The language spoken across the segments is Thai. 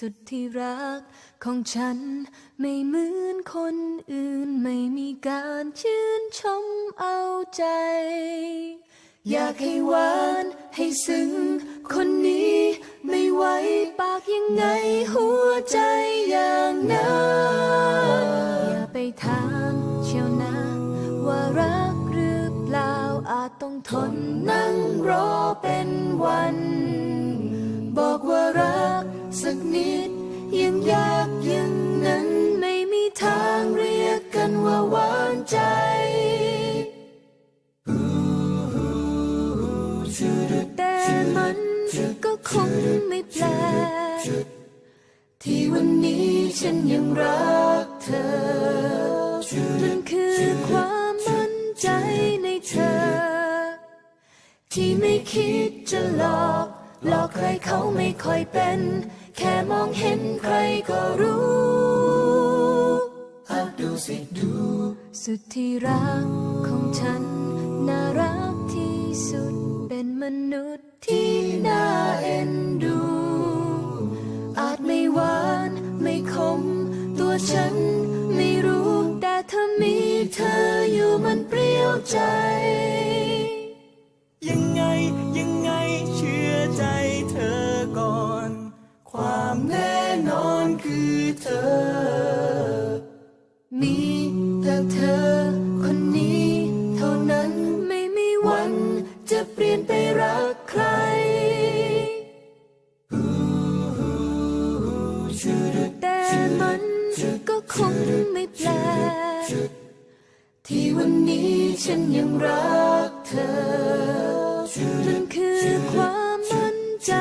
สุดที่รักของฉันไม่เหมือนคนอื่นไม่มีการชื่นชมเอาใจ อยากให้หวานให้ซึ้งคนนี้ไม่ไหวปากยังไงหัวใจอย่างนั้นอย่าไปถามเชียวนะว่ารักหรือเปล่าอาจต้องทนนั่งรอเป็นวัน นิด ยังยากยังนั้นไม่มีทางเรียกกันว่าหวานใจ แต่มันก็คงไม่แปลกที่วันนี้ฉันยังรักเธอมันคือความมั่นใจในเธอ ที่ไม่คิดจะหลอกหลอกใครเขาไม่ค่อยเป็น แค่มองเห็นใครก็รู้อดูสิดู สุดที่รักของฉัน น่ารักที่สุด เป็นมนุษย์ที่น่าเอ็นดู อาจไม่หวานไม่คม ตัวฉันไม่รู้ แต่ถ้ามีเธออยู่มันเปรี้ยวใจ คือเธอ มีแต่เธอคนนี้เท่านั้นไม่มีวันจะเปลี่ยนไปรักใคร แต่มันก็คงไม่แปลกที่วันนี้ฉันยังรักเธอ มันคือความมั่นใจ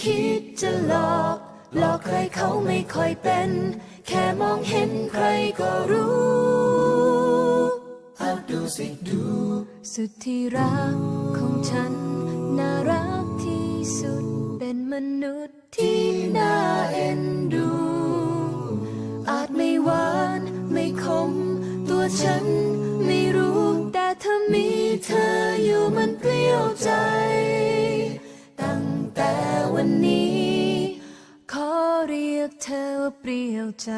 คิดจะหลอกหลอกใครเขาไม่ค่อยเป็น แค่มองเห็นใครก็รู้อะดูสิดู สุดที่รักของฉัน น่ารักที่สุดเป็นมนุษย์ที่น่าเอ็นดู อาจไม่หวานไม่คม ตัวฉัน เปรี้ยวใจ